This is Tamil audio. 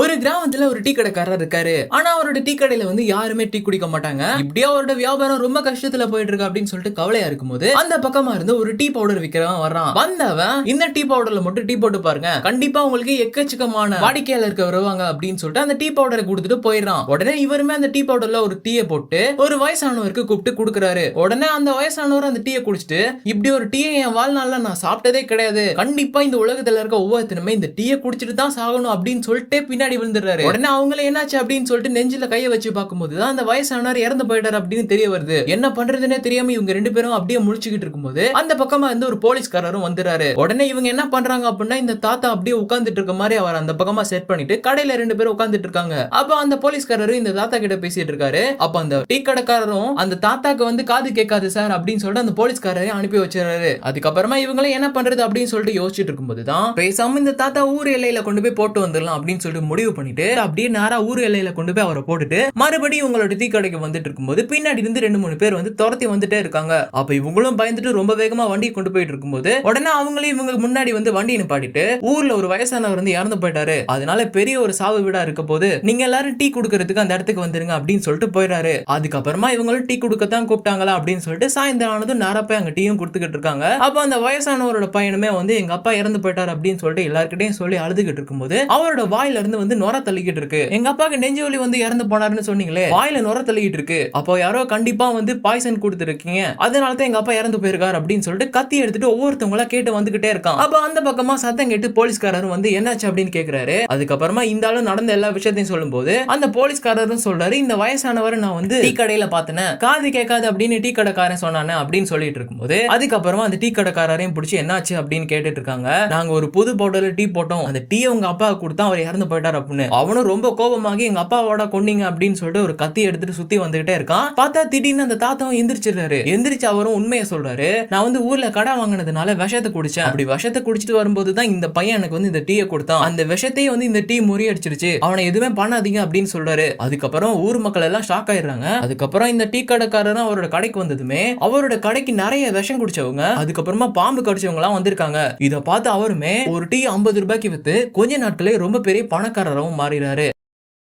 ஒரு கிராமத்துல ஒரு டீ கடைக்காரர் இருக்காரு. ஆனா அவரோட டீ கடையில வந்து யாருமே டீ குடிக்க மாட்டாங்க. இப்படியே அவரோட வியாபாரம் ரொம்ப கஷ்டத்துல போயிட்டு இருக்கு அப்படின்னு சொல்லிட்டு கவலையா இருக்கும்போது அந்த பக்கமா இருந்து ஒரு டீ பவுடர் விக்கிறவன் வர்றான். வந்தவன் இந்த டீ பவுடர்ல மட்டும் டீ போட்டு பாருங்க. கண்டிப்பா உங்களுக்கு எக்கச்சக்கமான வாடிக்கையாளருக்கு வருவாங்க அப்படின்னு சொல்லிட்டு அந்த டீ பவுடரை கொடுத்துட்டு போயிடுறான். உடனே இவருமே அந்த டீ பவுடர்ல ஒரு டீயை போட்டு ஒரு வயசானவருக்கு கூப்பிட்டு கொடுக்குறாரு. உடனே அந்த வயசானவர் அந்த டீயை குடிச்சிட்டு இப்படி ஒரு டீயை என் வாழ்நாள்ல நான் சாப்பிட்டதே கிடையாது. கண்டிப்பா இந்த உலகத்துல இருக்க ஒவ்வொருத்தருமே இந்த டீயை குடிச்சிட்டு தான் சாகணும் அப்படின்னு சொல்லிட்டு பின்னாடி விழுந்துடுறாரு. உடனே அவங்கள என்னாச்சு அப்படின்னு சொல்லிட்டு நெஞ்சில கையை வச்சு பார்க்கும்போது தான் அந்த வயசானவர் இறந்து போயிட்டாரு அப்படின்னு தெரிய வருது. என்ன பண்றதுன்னே தெரியாம இவங்க ரெண்டு பேரும் அப்படியே முழிச்சுக்கிட்டு இருக்கும்போது அந்த பக்கமா இருந்து ஒரு போலீஸ்காரரும் வந்துறாரு உடனே இவங்க என்ன பண்றாங்க அப்படின்னா இந்த தாத்தா அப்படியே உட்கார்ந்துட்டு இருக்க மாதிரி அவர் அந்த பக்கமா செட் பண்ணிட்டு கடையில ரெண்டு பேரும் உட்கார்ந்துட்டு இருக்காங்க. அப்ப அந்த போலீஸ்காரரும் இந்த தாத்தா கிட்ட பேசிட்டு இருக்காரு. அப்ப அந்த டீ கடைக்காரரும் அந்த தாத்தாக்கு வந்து காது கேட்காது சார் அப்படின்னு சொல்லிட்டு அந்த போலீஸ்காரரை அனுப்பி வச்சிருக்காரு அதுக்கப்புறமா இவங்களும் என்ன பண்றது அப்படின்னு சொல்லிட்டு யோசிச்சுட்டு இருக்கும்போது தான் பேசாம இந்த தாத்தா ஊர் எல்லையில கொண்டு போய் போட்டு வந்துடலாம் அப்படின்னு சொல்லிட்டு முடிவு பண்ணிட்டு அப்படியே நேரா ஊர் எல்லையில கொண்டு போய் அவரை போட்டுட்டு மறுபடியும் இவங்களோட டீ கடைக்கு வந்துட்டு இருக்கும்போது பின்னாடி இருந்து ரெண்டு மூணு பேர் வந்து துரத்தி வந்துட்டே இருக்காங்க. அப்ப இவங்களும் பயந்துட்டு ரொம்ப வேகமா வண்டியை கொண்டு போயிட்டு இருக்கும்போது உடனே அவங்களே இவங்க முன்னாடி வந்து வண்டி நிப்பாட்டிட்டு ஊர்ல ஒரு வயசானவர் வந்து இறந்து போயிட்டாரு. அதனால பெரிய ஒரு சாவு வீடா இருக்க போது நீங்க எல்லாரும் டீ குடுக்கறதுக்கு அந்த இடத்துக்கு வந்துருங்க அப்படின்னு சொல்லிட்டு போயிடாரு அதுக்கப்புறமா இவங்களும் டீ குடுக்கத்தான் கூப்பிட்டாங்களா அப்படின்னு சொல்லிட்டு சாயந்தரம் ஆனதும் நேரா போய் அங்க டீயும் கொடுத்துக்கிட்டு இருக்காங்க. அப்ப அந்த வயசானவரோட பையனுமே வந்து எங்க அப்பா இறந்து போயிட்டாரு அப்படின்னு சொல்லிட்டு எல்லாருக்கிட்டையும் சொல்லி அழுதுகிட்டு இருக்கும்போது அவரோட வாயில இருந்து வந்து நுர தள்ளிக்கிட்டு இருக்கு எங்க அப்பாக்கு நெஞ்சு வலி வந்து இறந்து போனாருன்னு சொன்னீங்களே வாயில நுர தள்ளிக்கிட்டு இருக்கு அப்போ யாரோ கண்டிப்பா வந்து பாய்சன் கொடுத்துருக்கீங்க. அதனால தான் எங்க அப்பா இறந்து போயிருக்காரு அப்படின்னு சொல்லிட்டு கத்தி எடுத்துட்டு ஒவ்வொருத்தவங்களா கேட்டு வந்துகிட்டே இருக்கான். அப்ப அந்த பக்கமா சத்தம் கேட்டு போலீஸ்காரரும் வந்து என்னாச்சு அப்படின்னு கேக்குறாரு. அதுக்கப்புறமா இந்த ஆளும் நடந்த எல்லா விஷயத்தையும் சொல்லும்போது அந்த போலீஸ்காரரும் சொல்றாரு இந்த வயசானவரை நான் வந்து டீ கடையில பார்த்தேன் காது கேட்காது அப்படின்னு டீ கடைக்காரன் சொன்னானே அப்படின்னு சொல்லிட்டு இருக்கும்போது அதுக்கப்புறமா அந்த டீ கடைக்காரரையும் பிடிச்சி என்னாச்சு அப்படின்னு கேட்டுட்டு இருக்காங்க. நாங்க ஒரு புது பவுடர்ல டீ போட்டோம். அந்த டீ உங்க அப்பா கொடுத்தா அவர் இறந்து போயிட்டார் அப்படின்னு. அவனும் ரொம்ப கோபமாகி எங்க அப்பாவோட கொண்டீங்க அப்படின்னு சொல்லிட்டு ஒரு கத்தி எடுத்துட்டு சுத்தி வந்துகிட்டே இருக்கான். பார்த்தா திடீர்னு அந்த தாத்தாவும் எந்திரிச்சிடுறாரு. எந்திரிச்சு அவரும் உண்மையை சொல்றாரு. நான் வந்து ஊர்ல கடை வாங்கினதுனால விஷத்தை குடிச்சேன். அப்படி விஷத்தை குடிச்சிட்டு வரும்போது தான் இந்த பையன் எனக்கு வந்து இந்த டீயை கொடுத்தான். அந்த விஷத்தையே வந்து இந்த டீ முறியடிச்சிருச்சு. அவனை எதுவுமே பண்ணாதீங்க அப்படின்னு சொல்றாரு. அதுக்கப்புறம் ஊர் மக்கள் எல்லாம் ஷாக் ஆயிடுறாங்க. அதுக்கப்புறம் இந்த டீ கடைக்காரரும் அவரோட கடைக்கு வந்ததுமே அவரோட கடைக்கு நிறைய விஷம் குடிச்சவங்க அதுக்கப்புறமா பாம்பு கடிச்சவங்க எல்லாம் வந்திருக்காங்க. இதை பார்த்து அவருமே ஒரு டீ ஐம்பது ரூபாய்க்கு வித்து கொஞ்ச நாட்களே ரொம்ப பெரிய பணக்காரராகவும் மாறிடுறாரு